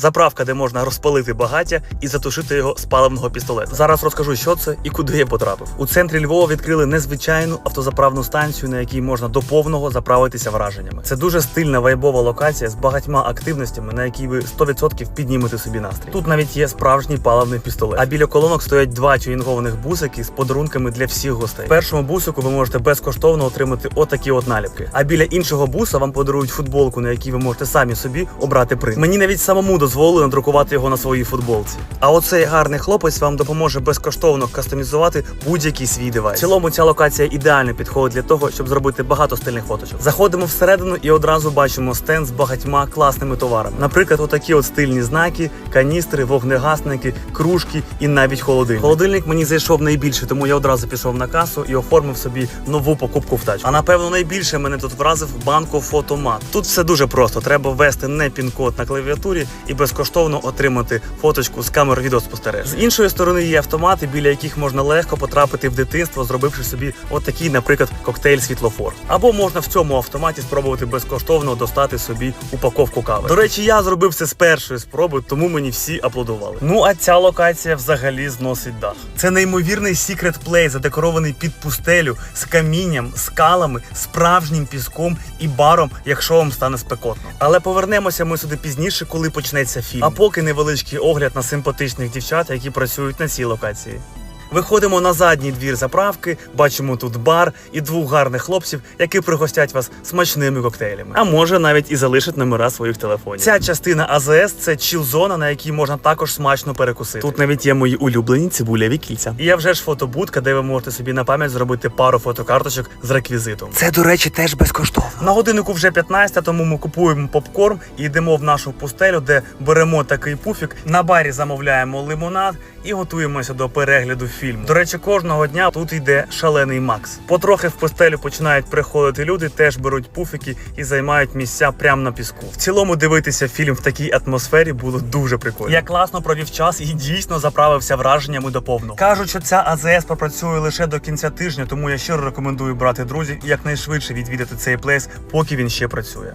Заправка, де можна розпалити багаття і затушити його з паливного пістолета. Зараз розкажу, що це і куди я потрапив. У центрі Львова відкрили незвичайну автозаправну станцію, на якій можна до повного заправитися враженнями. Це дуже стильна вайбова локація з багатьма активностями, на якій ви 100% піднімете собі настрій. Тут навіть є справжній паливний пістолет. А біля колонок стоять два тюнінгованих бусики з подарунками для всіх гостей. В першому бусику ви можете безкоштовно отримати отакі от наліпки. А біля іншого буса вам подарують футболку, на якій ви можете самі собі обрати принт. Мені навіть самому дозволили надрукувати його на своїй футболці. А оцей гарний хлопець вам допоможе безкоштовно кастомізувати будь-який свій девайс. В цілому ця локація ідеально підходить для того, щоб зробити багато стильних фоточок. Заходимо всередину і одразу бачимо стенд з багатьма класними товарами. Наприклад, отакі от стильні знаки, каністри, вогнегасники, кружки і навіть холодильник. Холодильник мені зайшов найбільше, тому я одразу пішов на касу і оформив собі нову покупку в тачку. А напевно найбільше мене тут вразив банко фотомат. Тут все дуже просто. Треба ввести не пін-код на клавіатурі і безкоштовно отримати фоточку з камер відеоспостереження. З іншої сторони є автомати, біля яких можна легко потрапити в дитинство, зробивши собі от такий, наприклад, коктейль світлофор. Або можна в цьому автоматі спробувати безкоштовно достати собі упаковку кави. До речі, я зробив це з першої спроби, тому мені всі аплодували. Ну а ця локація взагалі зносить дах. Це неймовірний секрет плей, задекорований під пустелю з камінням, скалами, справжнім піском і баром, якщо вам стане спекотно. Але повернемося ми сюди пізніше, коли почнеться фільм. А поки невеличкий огляд на симпатичних дівчат, які працюють на цій локації. Виходимо на задній двір заправки, бачимо тут бар і двох гарних хлопців, які пригостять вас смачними коктейлями. А може навіть і залишать номера своїх телефонів. Ця частина АЗС це чіл-зона, на якій можна також смачно перекусити. Тут навіть є мої улюблені цибуляві кільця. І я вже ж фотобудка, де ви можете собі на пам'ять зробити пару фотокарточок з реквізитом. Це, до речі, теж безкоштовно. На годиннику вже 15, тому ми купуємо попкорн і йдемо в нашу пустелю, де беремо такий пуфік. На барі замовляємо лимонад і готуємося до перегляду фільму. До речі, кожного дня тут йде шалений Макс. Потрохи в пустелю починають приходити люди, теж беруть пуфіки і займають місця прямо на піску. В цілому дивитися фільм в такій атмосфері було дуже прикольно. Я класно провів час і дійсно заправився враженнями до повного. Кажуть, що ця АЗС попрацює лише до кінця тижня, тому я щиро рекомендую брати друзів і якнайшвидше відвідати цей плейс, поки він ще працює.